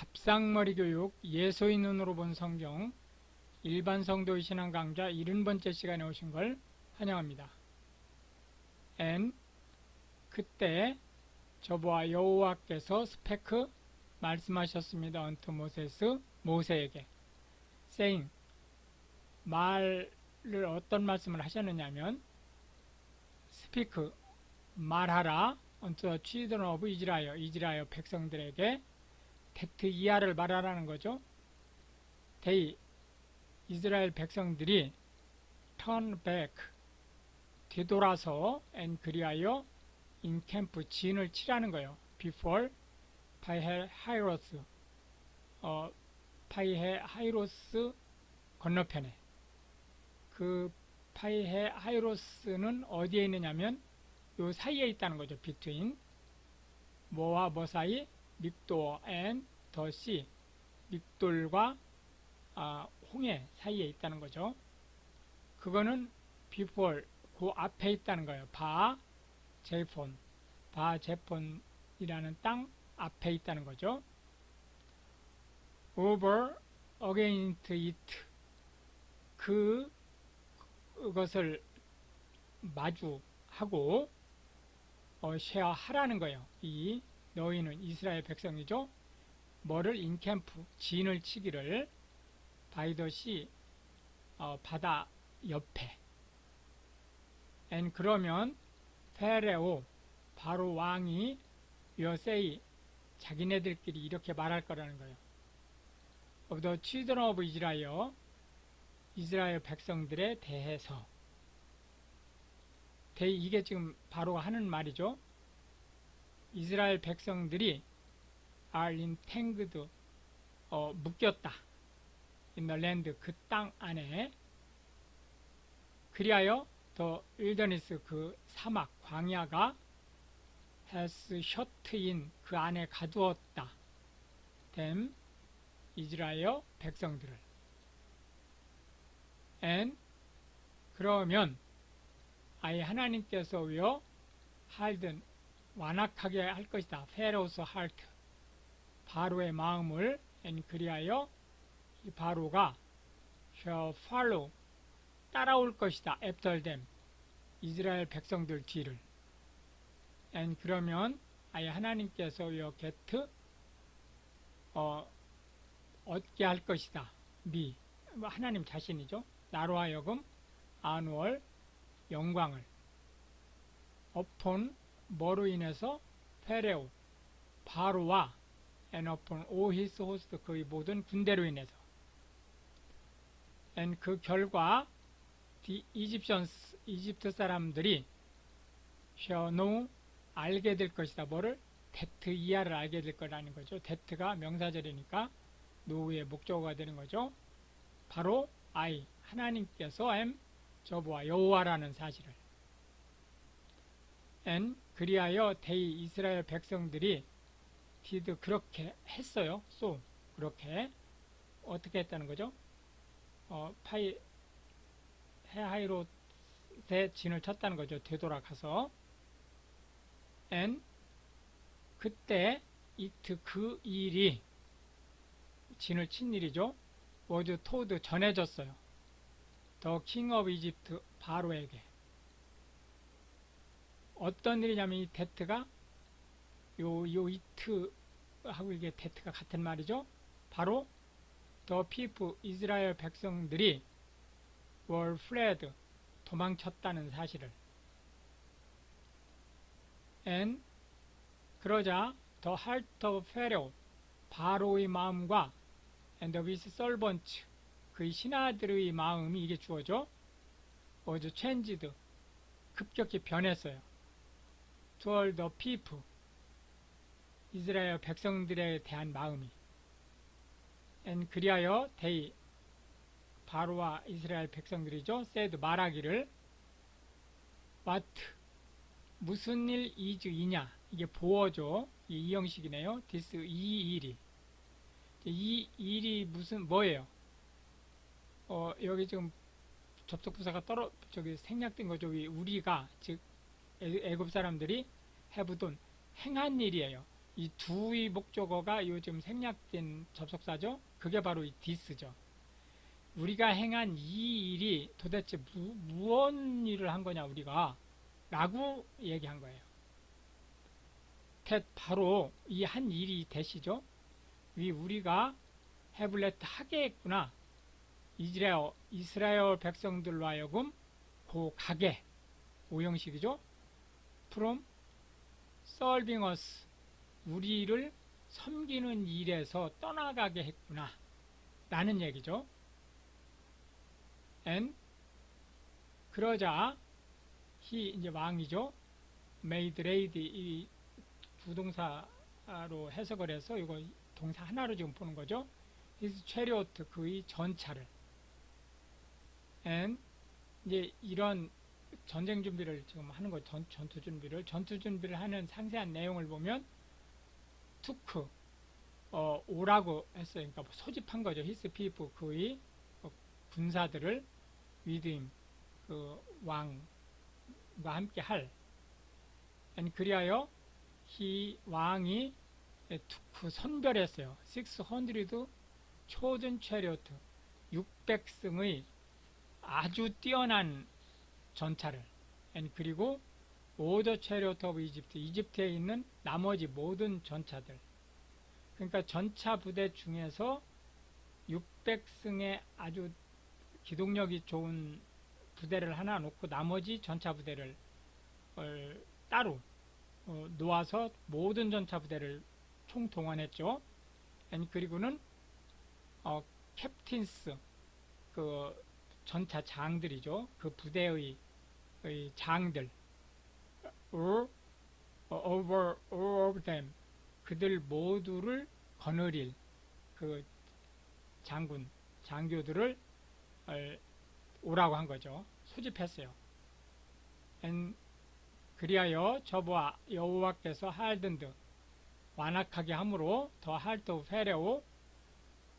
밥상머리 교육 예소의 눈으로 본 성경 일반 성도의 신앙 강좌 70번째 시간에 오신 걸 환영합니다. and 그때 저보아 여호와께서 스페크 말씀하셨습니다. 언투 모세스 모세에게 saying 말을 어떤 말씀을 하셨느냐면 스피크 말하라 the children of Israel 이스라엘 백성들에게 텍트 이하를 말하라는 거죠. 데이 이스라엘 백성들이 turn back 뒤돌아서 and 그리하여 in camp 진을 치라는 거예요. before 파이헤하이로스 어 파이헤 하이로스 건너편에 그 파이헤 하이로스는 어디에 있느냐면 요 사이에 있다는 거죠. between 뭐와 뭐 사이 믹도 and 믹돌과 아, 홍해 사이에 있다는 거죠. 그거는 before 그 앞에 있다는 거예요. 바 제폰, 바 제폰이라는 땅 앞에 있다는 거죠. over against it 그 그것을 마주하고 어, 쉐어하라는 거예요. 이 너희는 이스라엘 백성이죠. 뭐를 인캠프 진을 치기를 바이더시 어, 바다 옆에 엔 그러면 페레오 바로 왕이 여세이 자기네들끼리 이렇게 말할 거라는 거예요. of the children of Israel 이스라엘 백성들에 대해서 대 이게 지금 바로가 하는 말이죠. 이스라엘 백성들이 are entangled 어, 묶였다. land 그땅 안에 그리하여 더 wilderness 그 사막 광야가 shut in 그 안에 가두었다. them 이스라엘 백성들을 and 그러면 아예 하나님께서요 할든 완악하게 할 것이다. 페로스 하트 바로의 마음을 엔 그리하여 이 바로가 shall follow 따라올 것이다. after them 이스라엘 백성들 뒤를 엔 그러면 아예 하나님께서 요 게트 어 얻게 할 것이다. 미 하나님 자신이죠. 나로 하여금 안월 영광을 업폰 뭐로 인해서 페레오 바로와 all his host 그의 모든 군대로 인해서. and 그 결과 the Egyptians 이집트 사람들이 shall 알게 될 것이다. 뭐를? 데트 이하를 알게 될 거라는 거죠. 데트가 명사절이니까 노후의 목적어가 되는 거죠. 바로 I 하나님께서 am 저보아 여호와라는 사실을. and 그리하여 대이 이스라엘 백성들이 did 그렇게 했어요. so 그렇게 어떻게 했다는 거죠? 어, 파이 해하이로 대 진을 쳤다는 거죠. 되돌아가서 and 그때 it 그 일이 진을 친 일이죠. was told 전해졌어요. 더 king of Egypt 바로에게 어떤 일이냐면 이 데트가 요, 요 이트하고 이게 데트가 같은 말이죠. 바로 더 피프 이스라엘 백성들이 were fled 도망쳤다는 사실을 and 그러자 더 of Pharaoh 바로의 마음과 of his servants 그의 신하들의 마음이 이게 주어져 was changed 급격히 변했어요. Toward the people 이스라엘 백성들에 대한 마음이. And 그리하여 they 바로와 이스라엘 백성들이죠. said 말하기를 what 무슨 일 is 이냐. 이게 보어죠. 이, 이 형식이네요. this 이 일이. 이 일이 무슨 뭐예요? 어 여기 지금 접속부사가 떨어 저기 생략된 거죠. 우리가 즉 애굽 사람들이 해부돈 행한 일이에요. 이 두의 목적어가 요즘 생략된 접속사죠. 그게 바로 이 디스죠. 우리가 행한 이 일이 도대체 무, 무언 일을 한 거냐 우리가 라고 얘기한 거예요. 텟 바로 이 한 일이 되시죠. 위 우리가 헤블렛 하게 했구나. 이스라엘, 이스라엘 백성들로 하여금 고 가게 오형식이죠. From serving us 우리를 섬기는 일에서 떠나가게 했구나. 라는 얘기죠. and 그러자 he 이제 왕이죠. made ready 이 부동사로 해석을 해서 이거 동사 하나로 지금 보는 거죠. his chariot 그의 전차를 and 이제 이런 전쟁 준비를 지금 하는 거 전, 전투 준비를 전투 준비를 하는 상세한 내용을 보면 투크 어, 오라고 했어요. 그러니까 뭐 소집한 거죠. 히스 피프 그의 어, 군사들을 위드임 그 왕과 함께 할 and 그리하여 히 왕이 투크 선별했어요. 600 초전 체리오트 600승의 아주 뛰어난 전차를. 그리고 오더 체리오트 오브 이집트. 이집트에 있는 나머지 모든 전차들. 그러니까 전차 부대 중에서 600승의 아주 기동력이 좋은 부대를 하나 놓고 나머지 전차 부대를 어, 따로 어, 놓아서 모든 전차 부대를 총동원했죠. 그리고는 어, 캡틴스 그 전차 장들이죠. 그 부대의 의 장들 or over all of them 그들 모두를 거느릴 그 장군 장교들을 어, 오라고 한 거죠. 소집했어요. and 그리하여 저보아 여호와께서 할든드 완악하게 함으로 더 할도 페레오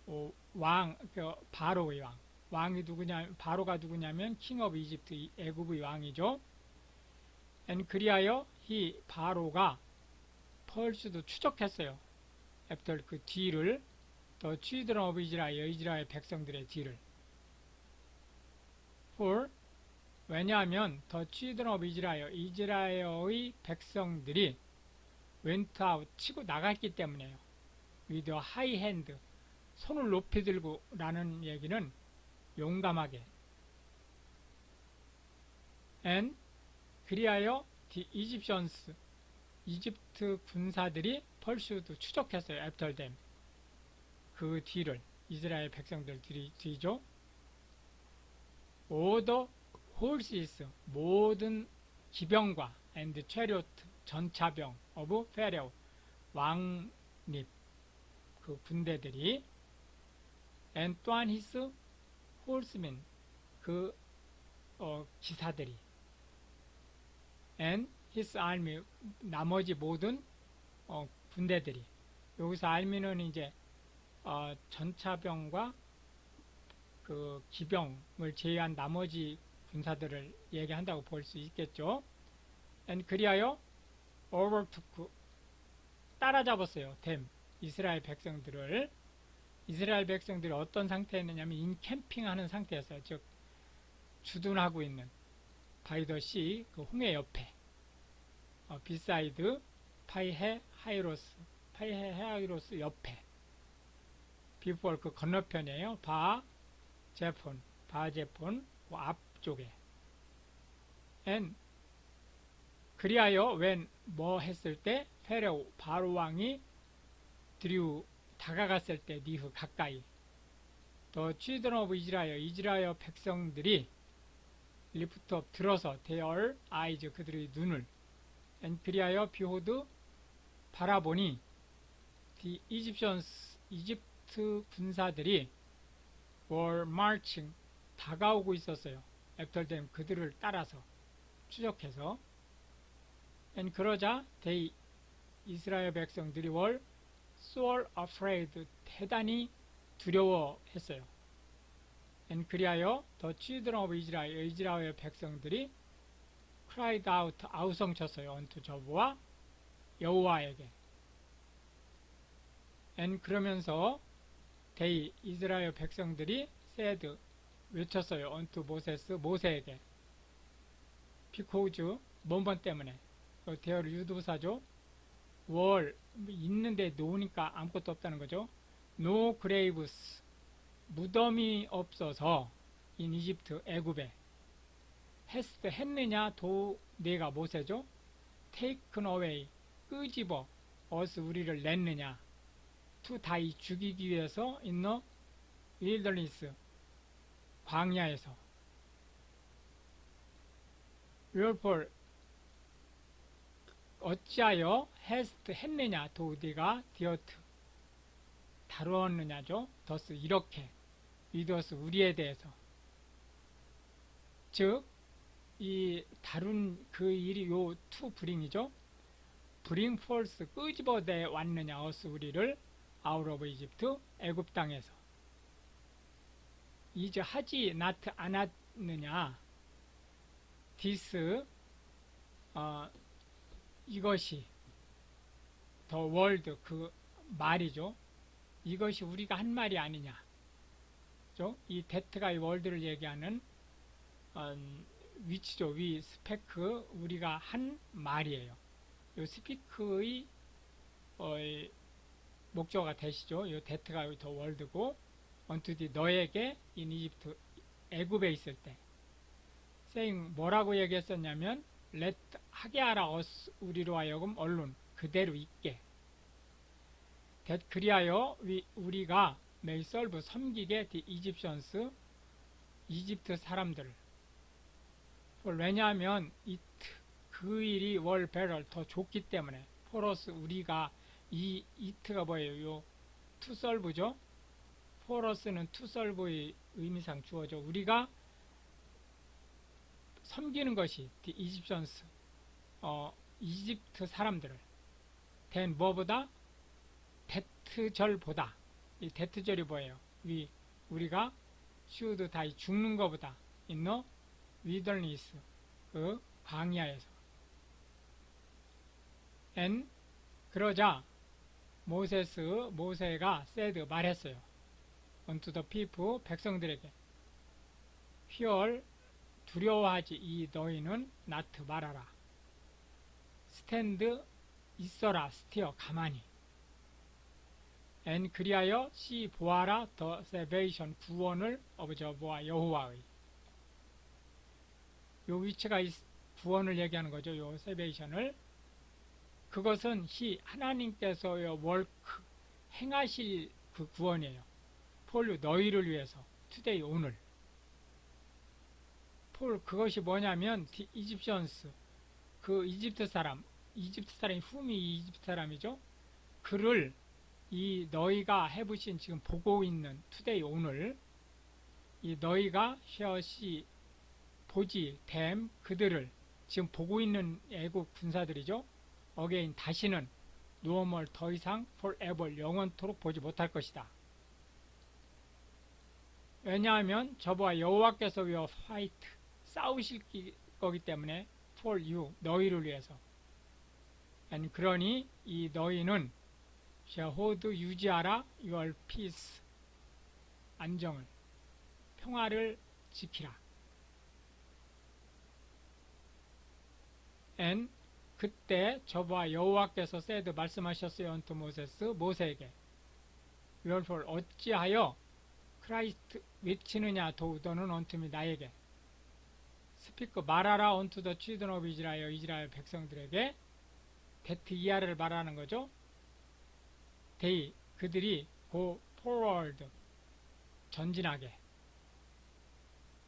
어, 왕, 그 바로의 왕. 왕이 누구냐, 바로가 누구냐면 킹 오브 이집트 애굽의 왕이죠. 앤 그리하여 이 바로가 펄스도 추적했어요. 애플 그 뒤를 더 취드런 오브 이스라엘 이스라엘 백성들의 뒤를. for 왜냐하면 더 취드런 오브 이스라엘 이스라엘의 백성들이 웬트 아웃 치고 나갔기 때문에요. a high hand 손을 높이 들고 라는 얘기는 용감하게 and 그리하여 the Egyptians 이집트 군사들이 펄슈도 추적했어요. after them 그 뒤를 이스라엘 백성들 뒤, 뒤죠. the horses 모든 기병과 and chariot 전차병 of Pharaoh 왕립 그 군대들이 and 또한 his horsemen 그 어, 기사들이 and his army 나머지 모든 어, 군대들이 여기서 army는 이제 어, 전차병과 그 기병을 제외한 나머지 군사들을 얘기한다고 볼 수 있겠죠. and 그리하여 overtook 따라잡았어요. 댐 이스라엘 백성들을 이스라엘 백성들이 어떤 상태에 있느냐면 인캠핑하는 상태였어요. 즉 주둔하고 있는 바이더시 그 홍해 옆에 어, 비사이드 파이헤 하이로스 파이헤 하이로스 옆에 비포 그 건너편이에요. 바 제폰 바 제폰 그 앞쪽에 엔 그리하여 웬 뭐 했을 때 페레오 바로 왕이 드리우 다가갔을 때 니흐 가까이. 더 취드런 오브 이스라엘 이스라엘 백성들이 리프트업 들어서 대열 아이즈 그들의 눈을. 엔 그리하여 비호드 바라보니 디 이집션스 이집트 군사들이 were marching 다가오고 있었어요. 애플댐 그들을 따라서 추적해서. 엔 그러자 데이 이스라엘 백성들이 were so afraid 대단히 두려워했어요. 엔 그리하여 더 children of Israel 이스라엘 백성들이 cried out 아우성쳤어요. unto 저부와 여호와에게 엔 그러면서 데이 이스라엘 백성들이 said 외쳤어요. unto 모세스 모세에게 because 뭔번 때문에 그 대어를 유도사죠. 월 있는데 놓으니까 아무것도 없다는 거죠. no graves. 무덤이 없어서 in 이집트 애굽에. 했 했느냐 도 내가 모세죠. taken away. 끄집어. 어스 우리를 냈느냐? to die 죽이기 위해서 in wilderness. 광야에서. Wherefore 어찌하여 hast 했느냐 도디가 디어트 다루었느냐죠? 더스 이렇게 위더스 우리에 대해서. 즉 이 다룬 그 일이 요 투 브링이죠? 브링 폴스 끄집어내 왔느냐 어스 우리를 아웃 오브 이집트 애굽 땅에서. 이제 하지 나트 않았느냐? 디스 어, 이것이 더 월드 그 말이죠. 이것이 우리가 한 말이 아니냐? 이 데트가 이 월드를 얘기하는 음, 위치죠. 위 스페크 우리가 한 말이에요. 요 스피크의 어, 목적어가 되시죠. 요 데트가 더 월드고 언투디 너에게 인 이집트 애굽에 있을 때. saying 뭐라고 얘기했었냐면 let 하게 하라 어스 우리로 하여금 언론 그대로 있게 that 그리하여 위, 우리가 serve 섬기게 the Egyptians 이집트 사람들 왜냐하면 it 그 일이 월 배럴 더 좋기 때문에 포러스 우리가 이 이트가 뭐예요? 요 투설브죠? 포러스는 투설브의 의미상 주어져. 우리가 섬기는 것이 the Egyptians 어, 이집트 사람들을 된 뭐보다 데트절보다 이 데트절이 뭐예요? 위 우리가 슈드 다이 죽는 것보다 있노 위더니스 그 광야에서 엔 그러자 모세스 모세가 세드 말했어요. unto the people 백성들에게 fear 두려워하지 이 너희는 나트 말하라. 스탠드 있어라 스티어 가만히. 엔 그리하여 시 보아라 더 세베이션 구원을 어버저보아 여호와의 요 위치가 구원을 얘기하는 거죠. 요 세베이션을 그것은 히 하나님께서의 월크 행하실 그 구원이에요. 폴 너희를 위해서 투데이 오늘 폴 그것이 뭐냐면 이집션스 그 이집트 사람 이집트 사람이 훔이 이집트 사람이죠. 그를 이 너희가 해보신 지금 보고 있는 투데이 오늘 이 너희가 쉐어시 보지 댐 그들을 지금 보고 있는 애국 군사들이죠. 어게인 다시는 노멀 더 이상 forever 영원토록 보지 못할 것이다. 왜냐하면 저와 여호와께서 위어 파이트 싸우실 거기 때문에 for you 너희를 위해서. And 그러니 이 너희는 샤호드 유지하라 your peace 안정을 평화를 지키라. And 그때 저와 여호와께서 세드 말씀하셨어요. 언투 모세스 모세에게. 웰폴 어찌하여 크라이스트 외치느냐 도우더는 언투미 나에게 스피크 말하라 언투 더 치든 오브 이스라엘 이스라엘 백성들에게 데트 이하를 말하는 거죠. 데이 그들이 고 포워드 전진하게.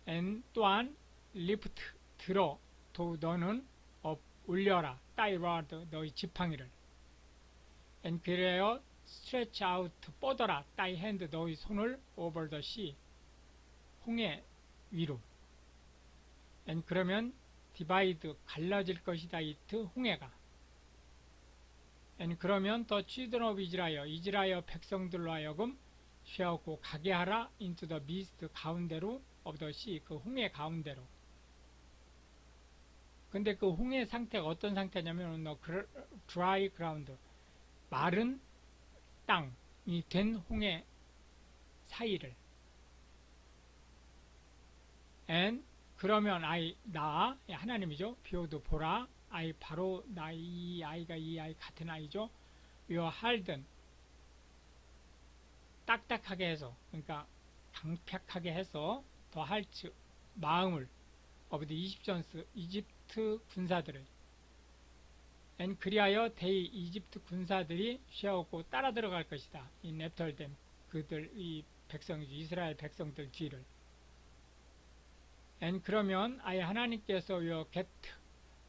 엔 또한 리프트 들어 도 너는 업 올려라. 따이 라드 너희 지팡이를. and 그래요 stretch out 뻗어라. 따이 핸드 너희 손을 the sea 홍해 위로 and 그러면 divide 갈라질 것이다 이트 홍해가. and 그러면 더 children of Israel 이스라엘 백성들로 하여금 쉬었고 가게 하라 into the midst 가운데로 of the sea 그 홍해 가운데로. 근데 그 홍해 상태가 어떤 상태냐면 너 드라이 그라운드 마른 땅된 홍해 사이를. and 그러면 아이 나 예, 하나님이죠. 비오도 보라 아이 바로 나 이 아이가 이 아이 같은 아이죠. 요 할든 딱딱하게 해서 그러니까 강팍하게 해서 더 할츠 마음을 the Egyptians 이집트 군사들을 엔 그리하여 대이 이집트 군사들이 쉬어오고 따라 들어갈 것이다. 이 넵털댐 그들 이 백성이지 이스라엘 백성들 뒤를 엔 그러면 아예 하나님께서 요 게트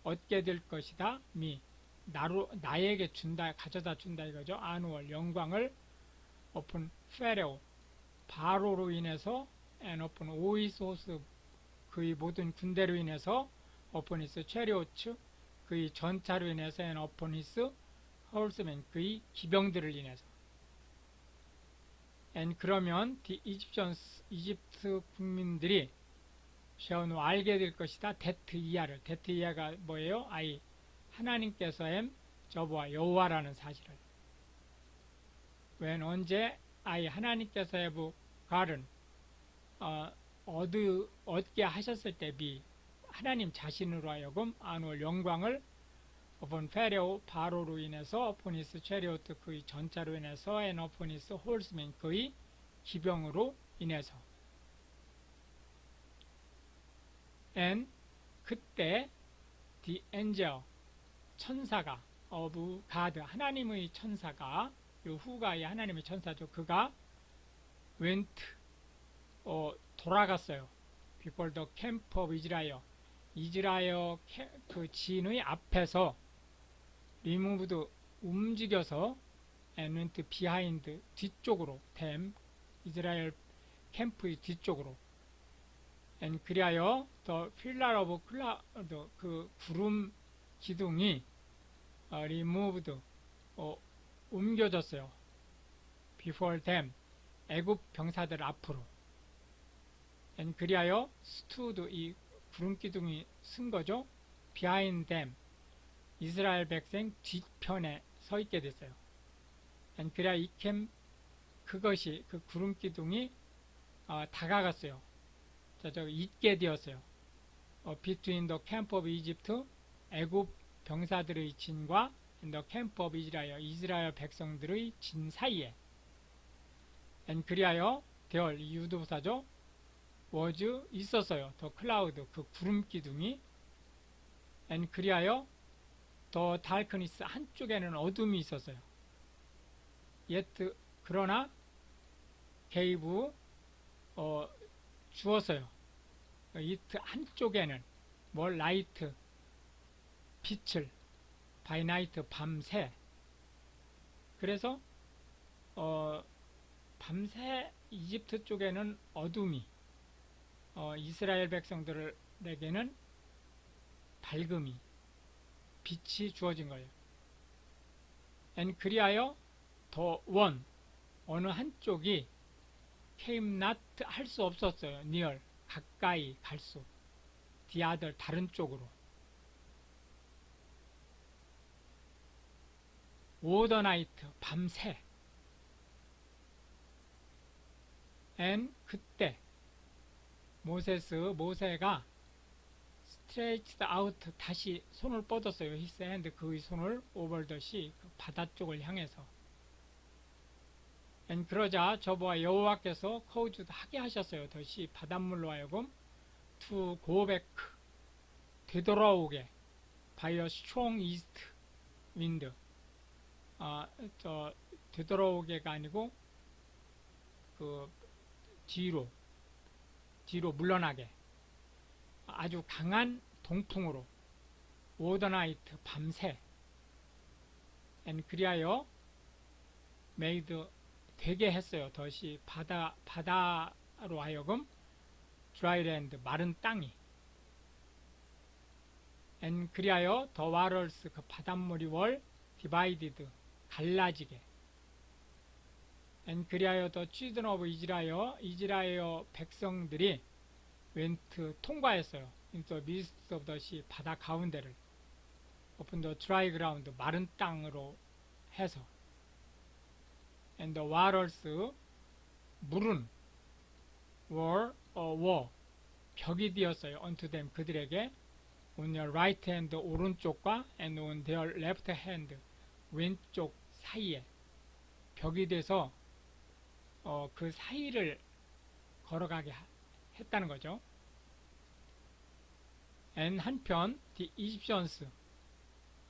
얻게 될 것이다. 미 나로 나에게 준다 가져다 준다 이거죠. 아누월 영광을 오픈 페레오 바로로 인해서 앤 오픈 오이소스 그의 모든 군대로 인해서 오퍼니스 체리오츠 그의 전차로 인해서 앤 오퍼니스 헐스맨 그의 기병들을 인해서 앤 그러면 디 이집션스 이집트 국민들이 셔노 알게 될 것이다. 데트 이하를. 데트 이하가 뭐예요? 아이 하나님께서 햄 저보아 여호와라는 사실을. 웬 언제 아이 하나님께서 해부 가른 어, 얻으, 얻게 하셨을 때비 하나님 자신으로 하여금 아누얼 영광을 오픈 페레오 바로로 인해서 오포니스 체리오트 그의 전차로 인해서 앤 오포니스 홀스맨 그의 기병으로 인해서 앤 그때 디 엔젤 천사가 어부 가드 하나님의 천사가 요 후가의 하나님의 천사죠 그가 웬트 어, 돌아갔어요. before the camp of Israel. 이스라엘 캐- 그 진의 앞에서 removed 움직여서 and went behind 뒤쪽으로 them 이스라엘 캠프의 뒤쪽으로 and 그리하여 the pillar of cloud 그 구름 기둥이 어, removed 어, 옮겨졌어요. before them 애굽 병사들 앞으로 and 그리하여 스투드 이 구름 기둥이 쓴 거죠. behind them 이스라엘 백성 뒤편에 서 있게 됐어요. and 그리하 이캠 그것이 그 구름 기둥이 어, 다가갔어요. 자, 저 있게 되었어요. 어, between the camp of Egypt 애굽 병사들의 진과 and the camp of Israel 이스라엘 백성들의 진 사이에 and 그리하여 대얼 이 유도사죠. was 있었어요. 더 클라우드 그 구름 기둥이 and 그리하여 더 달크니스 한쪽에는 어둠이 있었어요. yet 그러나 게이브 어, 주었어요. 이트 한쪽에는 뭘 라이트 빛을 바이나이트 밤새 그래서 어, 밤새 이집트 쪽에는 어둠이 어, 이스라엘 백성들에게는 밝음이 빛이 주어진 거예요. 엔 그리하여 더 원 어느 한쪽이 came not 할수 없었어요. near 가까이 갈 수. the other 다른 쪽으로. 오더나이트 밤새 앤 그때 모세스 모세가 스트레이트 아웃 다시 손을 뻗었어요. 히스 핸드 그의 손을 오버 더시 그 바다 쪽을 향해서 앤 그러자 저보아 여호와께서 코우즈도 하게 하셨어요. 더시 바닷물로 하여금 투 고백 되돌아오게 바이어 스트롱 이스트 윈드 아, 저 되돌아오게가 아니고 그 뒤로 뒤로 물러나게 아주 강한 동풍으로 오더나이트 밤새 앤 그리하여 메이드 되게 했어요. 덫이 바다 바다로 하여금 드라이랜드 마른 땅이 앤 그리하여 더 와럴스 그 바닷물이 월 디바이디드 갈라지게 앤 그리하여 더 치든 오브 이즈라여 이즈라여 백성들이 웬트 통과했어요. 인터 미스트 오브 더시 바다 가운데를 오픈 더 드라이 그라운드 마른 땅으로 해서 and the waters 물은 were or were 벽이 되었어요. unto them 그들에게 on their right hand 오른쪽과 and on their left hand 왼쪽 사이에 벽이 돼서 어, 그 사이를 걸어가게 하- 했다는 거죠. and 한편 the Egyptians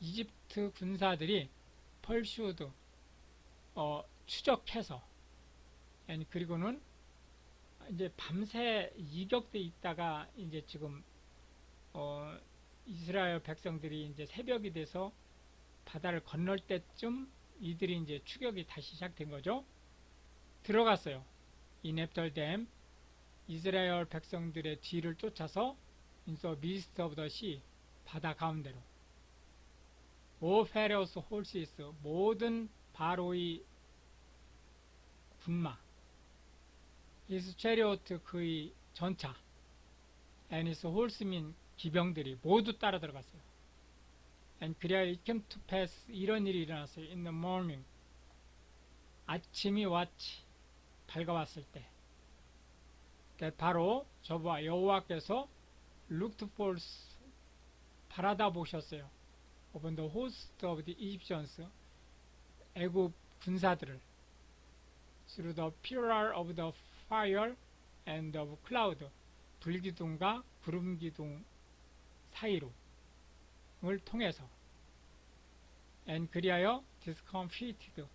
이집트 군사들이 펄슈드 어, 추적해서 and 그리고는 이제 밤새 이격돼 있다가 이제 지금 어, 이스라엘 백성들이 이제 새벽이 돼서 바다를 건널 때쯤 이들이 이제 추격이 다시 시작된 거죠. 들어갔어요. 이 넵털댐 이스라엘 백성들의 뒤를 쫓아서 인서 미스트 오브 더 시 바다 가운데로 오 페레오스 홀시스 모든 바로의 군마 히스 체리오트 그의 전차 애니스 홀스민 기병들이 모두 따라 들어갔어요. And 그리하여 it came to pass 이런 일이 일어났어요. In the morning 아침이 왔지 밝아왔을 때 that 바로 저와 여호와께서 looked for 바라다 보셨어요. Upon the host of the Egyptians 애굽 군사들을 through the pillar of the fire and of cloud 불기둥과 구름기둥 사이로 을 통해서 and 그리하여 discomfited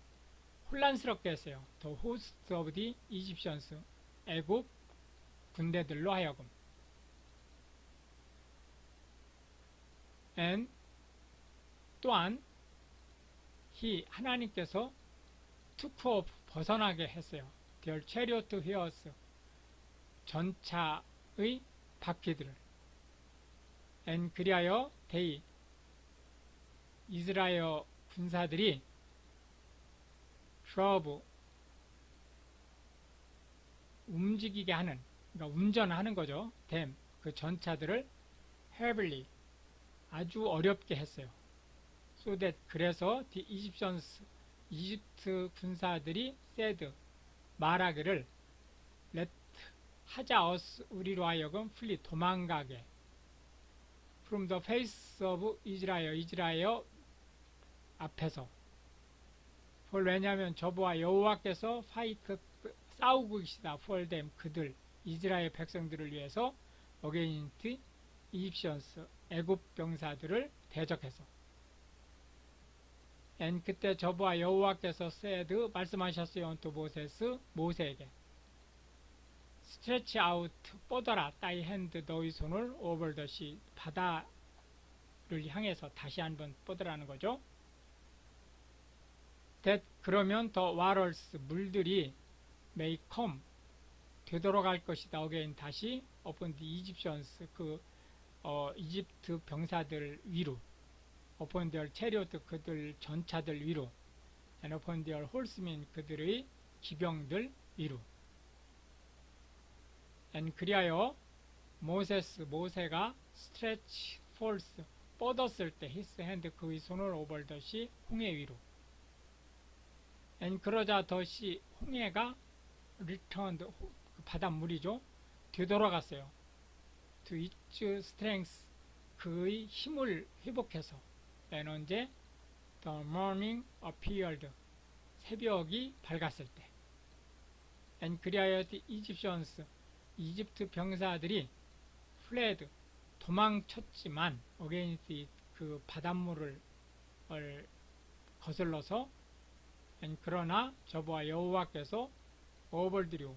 혼란스럽게 했어요. The host of the Egyptians 애굽 군대들로 하여금 and 또한 히 하나님께서 took off 벗어나게 했어요. Chariot wheels 전차의 바퀴들을 and 그리하여 데이 이스라엘 군사들이 드러브 움직이게 하는 그러니까 운전하는 거죠. 댐 그 전차들을 heavily 아주 어렵게 했어요. That 그래서 the Egyptians 이집트 군사들이 said 말하기를 let 하자 us 우리로 하여금 풀리 도망가게. From the face of Israel 이스라엘 앞에서. For 왜냐하면 저보와 여호와께서 파이트 싸우고 계시다. For them 그들 이스라엘 백성들을 위해서 against Egyptians 애굽 병사들을 대적해서 and 그때 저보와 여호와께서 said 말씀하셨어요 또 모세스 모세에게 stretch out 뻗어라 thy hand 너희 손을 sea 바다를 향해서 다시 한번 뻗으라는 거죠. that 그러면 the waters 물들이 may 되돌아갈 것이다. again 다시 the Egyptians 그 어, 이집트 병사들 위로 upon their chariot 그들 전차들 위로 and upon their horsemen 그들의 기병들 위로 and 그리하여 모세스 모세가 stretch forth 뻗었을 때 his hand 그의 손을 over the sea 홍해 위로 and 그러자 더시 홍해가 returned 호- 그 바닷물이죠 되돌아갔어요 to its strength 그의 힘을 회복해서 and 언제 the morning appeared 새벽이 밝았을 때 and 그리하여 the Egyptians 이집트 병사들이 fled 도망쳤지만 against 그 바닷물을 을 거슬러서 and 그러나 저보와 여호와께서 overthrew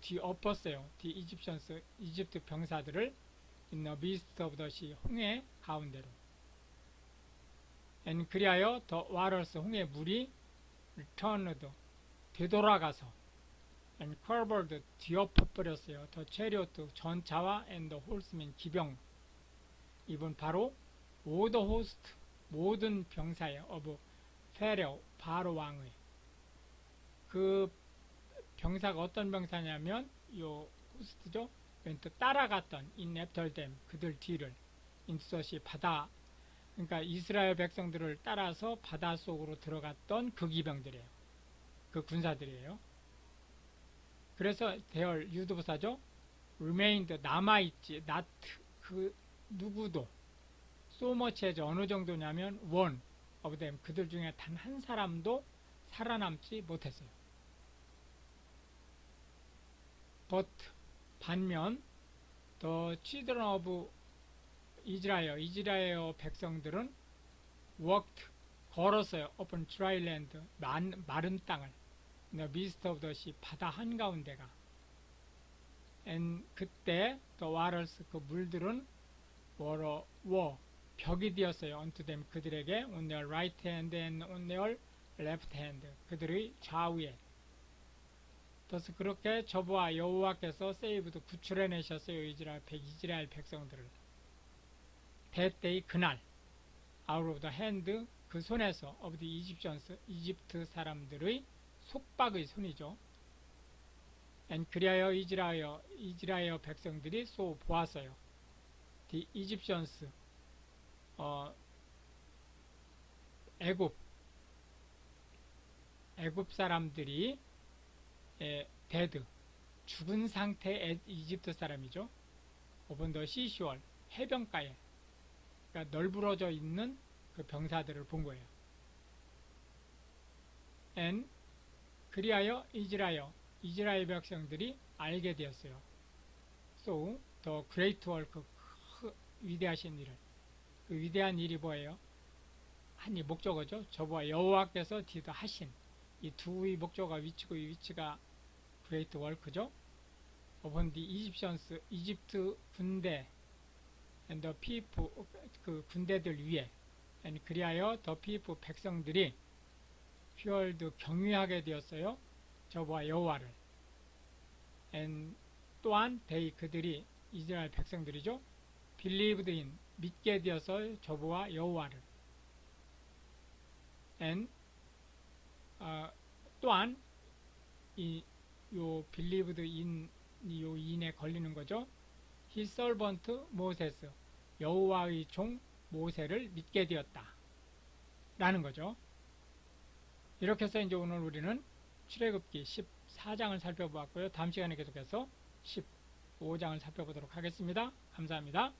뒤엎었어요. the Egyptians 이집트 병사들을 in the midst of the sea 홍해 가운데로 and 그리하여 the waters 홍해 물이 returned 되돌아가서 and covered 뒤엎어버렸어요. 더 체리오트 전차와 and the horsemen 기병 이분 바로 오더 호스트 모든 병사예요. of 페레오 바로 왕의 그 병사가 어떤 병사냐면 요 호스트죠. 또 따라갔던 인nep털댐 그들 뒤를 인투서시 바다 그러니까 이스라엘 백성들을 따라서 바다 속으로 들어갔던 그 기병들이에요. 그 군사들이에요. 그래서 대열 유도부사죠. remained 남아있지 not 그 누구도 so much as 어느 정도냐면 one of them 그들 중에 단 한 사람도 살아남지 못했어요. but 반면 the children of 이스라엘 이스라엘 백성들은 walked 걸었어요. upon dry land 만, 마른 땅을 the midst of the sea 바다 한가운데가 and 그때 the waters 그 물들은 were, were 벽이 되었어요. unto them 그들에게 on their right hand and on their left hand 그들의 좌우에 그래서 그렇게 저부와 여호와께서 세이브도 구출해내셨어요. 이스라엘, 백, 이스라엘 백성들을 that day 그날 out of the hand 그 손에서 of the Egyptians 이집트 사람들의 속박의 손이죠. and 그리하여 이스라엘 이스라엘 백성들이 소 보았어요. the Egyptians 어, 애굽 애굽 사람들이 에, 데드 죽은 상태의 이집트 사람이죠. 오번 더 시시월 해변가에 그러니까 널브러져 있는 그 병사들을 본 거예요. and 그리하여 이스라엘 이스라엘 백성들이 알게 되었어요. So the great work 그 위대하신 일을 그 위대한 일이 뭐예요? 한이 목적어죠. 저보아 여호와께서 디드 하신 이 두의 목적어 위치고 이 위치가 great work죠. the Egyptians 이집트 군대 and the people 그 군대들 위에 and 그리하여 the people 백성들이 feared 경외하게 되었어요. 저보아 여호와를 and 또한 they 그들이 이스라엘 백성들이죠. in 믿게 되어서 저보아 여호와를 and 어, 또한 이요 believed in 요 인에 걸리는 거죠. his servant 모세스 여호와의 종 모세를 믿게 되었다. 라는 거죠. 이렇게 해서 이제 오늘 우리는 출애굽기 14장을 살펴보았고요. 다음 시간에 계속해서 15장을 살펴보도록 하겠습니다. 감사합니다.